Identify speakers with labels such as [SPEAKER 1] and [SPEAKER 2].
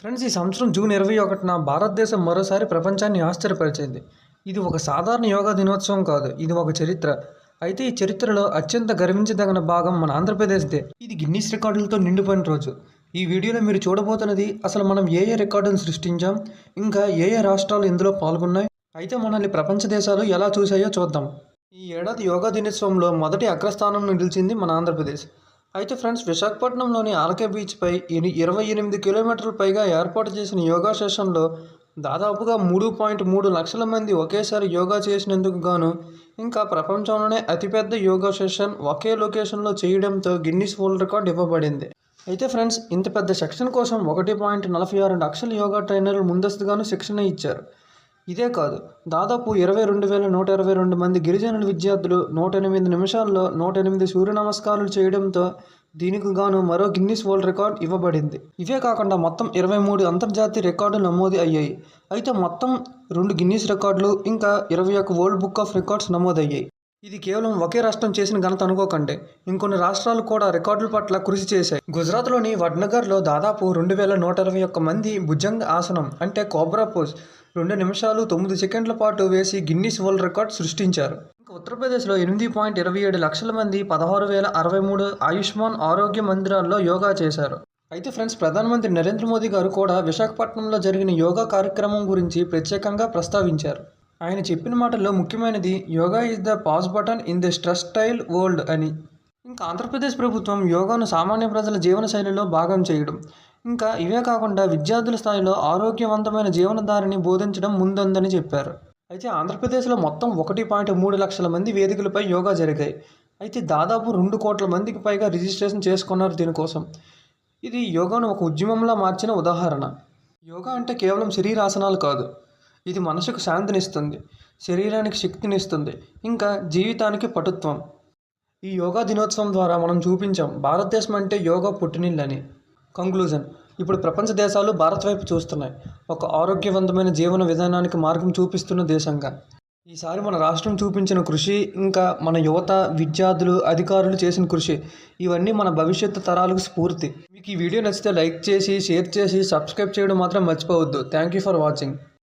[SPEAKER 1] Friends ఈ సంవత్సరం June ఇరవై ఒకటిన భారతదేశం మరోసారి ప్రపంచాన్ని ఆశ్చర్యపరిచింది. ఇది ఒక సాధారణ యోగా దినోత్సవం కాదు ఇది ఒక చరిత్ర. అయితే ఈ చరిత్రలో అత్యంత గర్వించదగిన భాగం మన ఆంధ్రప్రదేశ్దే. ఇది గిన్నీస్ రికార్డులతో నిండిపోయిన రోజు. ఈ వీడియోలో మీరు చూడబోతున్నది అసలు మనం ఏ ఏ రికార్డును సృష్టించాం ఇంకా ఏ ఏ రాష్ట్రాలు ఇందులో పాల్గొన్నాయి అయితే మనల్ని ప్రపంచ దేశాలు ఎలా చూసాయో చూద్దాం. ఈ ఏడాది యోగా దినోత్సవంలో మొదటి అగ్రస్థానంలో నిలిచింది మన ఆంధ్రప్రదేశ్. అయితే ఫ్రెండ్స్ విశాఖపట్నంలోని ఆల్కే బీచ్పై ఇరవై ఎనిమిది కిలోమీటర్ల పైగా ఏర్పాటు చేసిన యోగా సెషన్లో దాదాపుగా మూడు పాయింట్ మూడు లక్షల మంది ఒకేసారి యోగా చేసినందుకు గాను ఇంకా ప్రపంచంలోనే అతిపెద్ద యోగా సెషన్ ఒకే లొకేషన్లో చేయడంతో గిన్నిస్ వరల్డ్ రికార్డ్ ఇవ్వబడింది. అయితే ఫ్రెండ్స్ ఇంత పెద్ద సెక్షన్ కోసం ఒకటి పాయింట్ నలభై ఆరు లక్షల యోగా ట్రైనర్లు ముందస్తుగాను శిక్షణ ఇచ్చారు. ఇదే కాదు. దాదాపు ఇరవై రెండు వేల నూట ఇరవై రెండు మంది గిరిజనుల విద్యార్థులు నూట ఎనిమిది నిమిషాల్లో నూట ఎనిమిది సూర్య నమస్కారాలు చేయడంతో దీనికి గాను మరో గిన్నిస్ వరల్డ్ రికార్డ్ ఇవ్వబడింది. ఇవే కాకుండా మొత్తం ఇరవై మూడు అంతర్జాతీయ రికార్డులు నమోదు అయ్యాయి. అయితే మొత్తం రెండు గిన్నిస్ రికార్డులు ఇంకా ఇరవై ఒక్క వరల్డ్ బుక్ ఆఫ్ రికార్డ్స్ నమోదయ్యాయి. ఇది కేవలం ఒకే రాష్ట్రం చేసిన ఘనత అనుకోకండి. ఇంకొన్ని రాష్ట్రాలు కూడా రికార్డుల పట్ల కృషి చేశాయి. గుజరాత్లోని వడ్నగర్లో దాదాపు రెండు వేల నూట ఇరవై ఒక్క మంది భుజంగ్ ఆసనం అంటే కోబ్రా పోజ్ రెండు నిమిషాలు తొమ్మిది సెకండ్ల పాటు వేసి గిన్నిస్ వరల్డ్ రికార్డ్ సృష్టించారు. ఇంకా ఉత్తరప్రదేశ్లో ఎనిమిది పాయింట్ ఇరవై ఏడు లక్షల మంది పదహారు వేల అరవై మూడు ఆయుష్మాన్ ఆరోగ్య మందిరాల్లో యోగా చేశారు. అయితే ఫ్రెండ్స్ ప్రధానమంత్రి నరేంద్ర మోదీ గారు కూడా విశాఖపట్నంలో జరిగిన యోగా కార్యక్రమం గురించి ప్రత్యేకంగా ప్రస్తావించారు. ఆయన చెప్పిన మాటల్లో ముఖ్యమైనది yoga is the pass button in the stress style world అని. ఇంకా ఆంధ్రప్రదేశ్ ప్రభుత్వం యోగాను సామాన్య ప్రజల జీవన శైలిలో భాగం చేయడం. ఇంకా ఇవే కాకుండా విద్యార్థుల స్థాయిలో ఆరోగ్యవంతమైన జీవనధారిని బోధించడం ముందుందని చెప్పారు. అయితే ఆంధ్రప్రదేశ్లో మొత్తం ఒకటి పాయింట్ మూడు లక్షల మంది వేదికలపై యోగా జరిగాయి. అయితే దాదాపు రెండు కోట్ల మందికి పైగా రిజిస్ట్రేషన్ చేసుకున్నారు దీనికోసం. ఇది యోగాను ఒక ఉద్యమంలా మార్చిన ఉదాహరణ. యోగా అంటే కేవలం శరీరాసనాలు కాదు ఇది మనసుకు శాంతినిస్తుంది శరీరానికి శక్తినిస్తుంది ఇంకా జీవితానికి పటుత్వం. ఈ యోగా దినోత్సవం ద్వారా మనం చూపించాం భారతదేశం అంటే యోగా పుట్టినిల్లని. కంక్లూజన్ ఇప్పుడు ప్రపంచ దేశాలు భారత్ వైపు చూస్తున్నాయి. ఒక ఆరోగ్యవంతమైన జీవన విధానానికి మార్గం చూపిస్తున్న దేశంగా. ఈసారి మన రాష్ట్రం చూపించిన కృషి ఇంకా మన యువత విద్యార్థులు అధికారులు చేసిన కృషి ఇవన్నీ మన భవిష్యత్తు తరాలకు స్ఫూర్తి. మీకు ఈ వీడియో నచ్చితే లైక్ చేసి షేర్ చేసి సబ్స్క్రైబ్ చేయడం మాత్రం మర్చిపోవద్దు. Thank you for watching